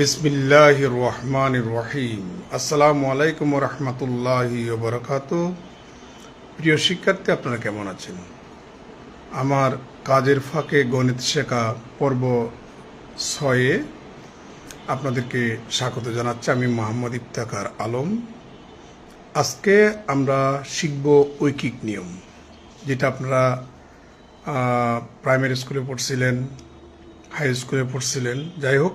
বিসমিল্লাহ রহমান রহিম আসসালামু আলাইকুম রহমতুল্লাহি বরকাত প্রিয় শিক্ষার্থী, আপনারা কেমন আছেন? আমার কাজের ফাঁকে গণিত শেখা পর্ব ছয়ে আপনাদেরকে স্বাগত জানাচ্ছি। আমি মোহাম্মদ ইফতাকার আলম। আজকে আমরা শিখব ঐকিক নিয়ম, যেটা আপনারা প্রাইমারি স্কুলে পড়ছিলেন হাই স্কুলে পড়ছিলেন। যাই হোক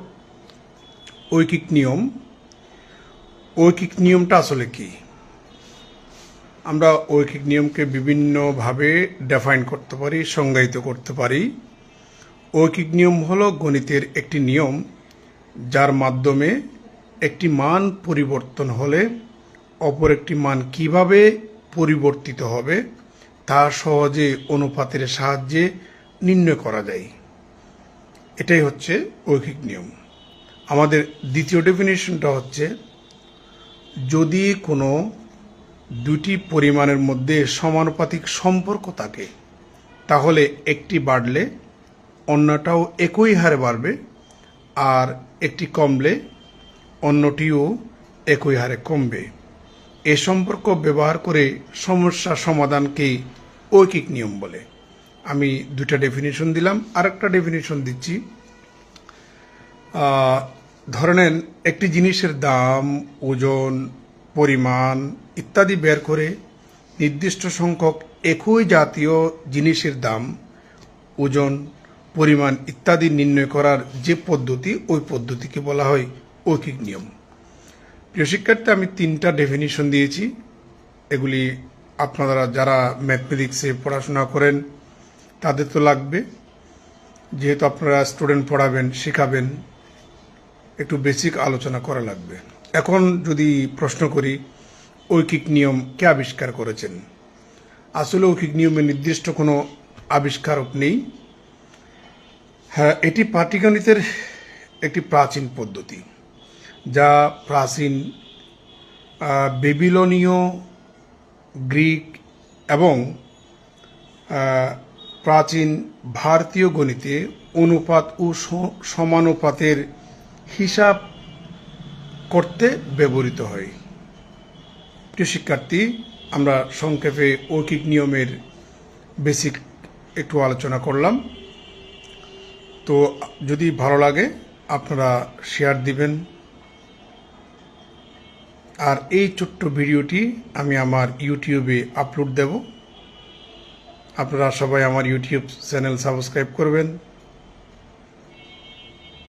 ঐকিক নিয়ম। ঐকিক নিয়মটা আসলে কি? আমরা ঐকিক নিয়মকে বিভিন্নভাবে ডিফাইন করতে পারি, সংজ্ঞায়িত করতে পারি। ঐকিক নিয়ম হলো গণিতের একটি নিয়ম, যার মাধ্যমে একটি মান পরিবর্তন হলে অপর একটি মান কীভাবে পরিবর্তিত হবে, তা সহজে অনুপাতের সাহায্যে নির্ণয় করা যায়। এটাই হচ্ছে ঐকিক নিয়ম। আমাদের দ্বিতীয় ডেফিনেশনটা হচ্ছে, যদি কোনো দুটি পরিমাণের মধ্যে সমানুপাতিক সম্পর্ক থাকে, তাহলে একটি বাড়লে অন্যটাও একই হারে বাড়বে, আর একটি কমলে অন্যটিও একই হারে কমবে। এ সম্পর্ক ব্যবহার করে সমস্যা সমাধানকে ঐকিক নিয়ম বলে। আমি দুটা ডেফিনেশন দিলাম, আরেকটা ডেফিনেশন দিচ্ছি। আহ, ধরে নেন একটি জিনিসের দাম ওজন পরিমাণ ইত্যাদি বের করে নির্দিষ্ট সংখ্যক একই জাতীয় জিনিসের দাম ওজন পরিমাণ ইত্যাদি নির্ণয় করার যে পদ্ধতি ওই পদ্ধতিকে বলা হয় ঐকিক নিয়ম। প্রিয় শিক্ষার্থী আমি তিনটা ডেফিনিশন দিয়েছি। এগুলি আপনারা যারা ম্যাথমেটিক্সে পড়াশোনা করেন তাদের তো লাগবে। যেহেতু আপনারা স্টুডেন্ট পড়াবেন শেখাবেন একটু বেসিক আলোচনা করা লাগবে। এখন যদি প্রশ্ন করি, ঐকিক নিয়ম কে আবিষ্কার করেছেন? আসলে ঐকিক নিয়মে নির্দিষ্ট কোনো আবিষ্কারক নেই। হ্যাঁ এটি পাটিগণিতের একটি প্রাচীন পদ্ধতি, যা প্রাচীন বেবিলনীয়, গ্রিক এবং প্রাচীন ভারতীয় গণিতে অনুপাত ও সমানুপাতের হিসাব করতে ব্যবহৃত হয়। প্রিয় শিক্ষার্থী, আমরা সংক্ষেপে ঐকিক নিয়মের বেসিক একটু আলোচনা করলাম। তো যদি ভালো লাগে, আপনারা শেয়ার দিবেন। আর এই ছোট্ট ভিডিওটি আমি আমার ইউটিউবে আপলোড দেব। আপনারা সবাই আমার ইউটিউব চ্যানেল সাবস্ক্রাইব করবেন।